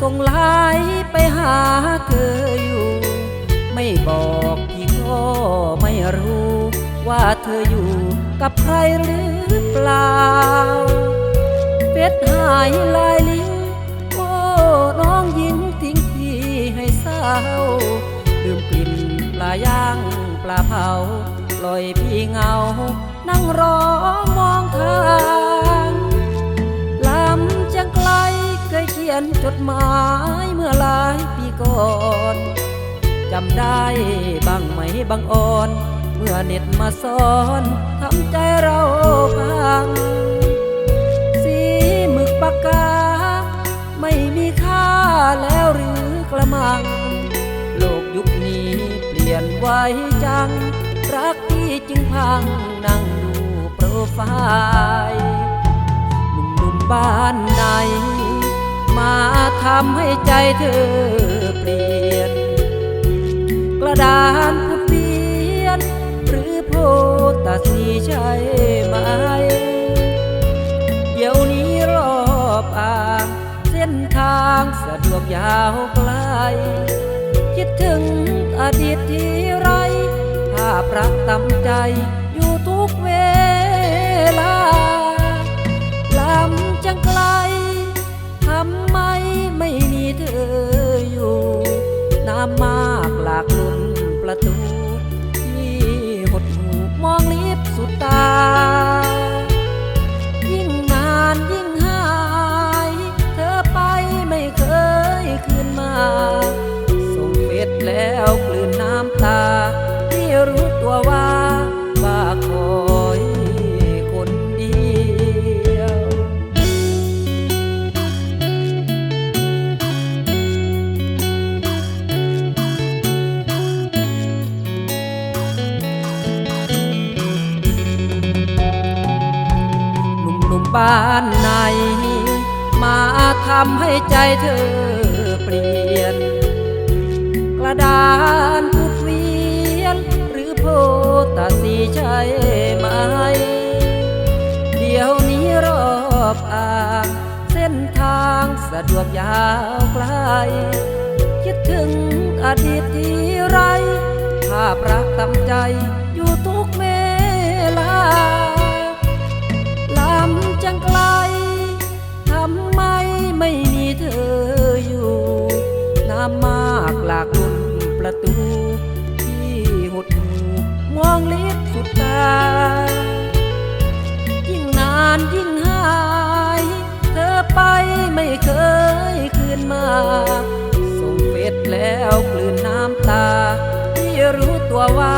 ส่งไลน์ไปหาเธออยู่ ไม่บอกพี่ก็ไม่รู้ ว่าเธออยู่กับใครหรือเปล่าเป็ดหายลายลิ้นโอ้น้องหญิงทิ้งพี่ให้เศร้าลืมกลิ่นปลาย่างปลาเผา ปล่อยพี่เงา นั่งรอมองทาง จำได้บ้างไหมบางอ่อน เมื่อเน็ตมาสอนทำใจเราพังสีหมึกปากกา ไม่มีค่าแล้วหรือกระมัง โลกยุคนี้เปลี่ยนไวจัง รักที่จึงพังนั่งดูโปรไฟล์หนุ่มๆบ้านไหน มาทำให้ใจเธอเปลี่ยน ระดานพุดเวียน หรือโพตสีใช่ไหม เดี๋ยวนี้รอบอ่างเส้นทางสะดวกยาวไกล คิดถึงอดีตที่ไรภาพรักตำใจ ตัวว่าบ้าคอยคนเดียว หนุ่มๆบ้านไหนมาทำให้ใจเธอเปลี่ยน กระดานพุดวี สะดวกยาวไกล คิดถึงอดีตที่ไรภาพรักตำใจอยู่ทุกเม ไม่เคยคืนมา ส่งเฟซแล้วกลืนน้ำตา ที่รู้ตัวว่า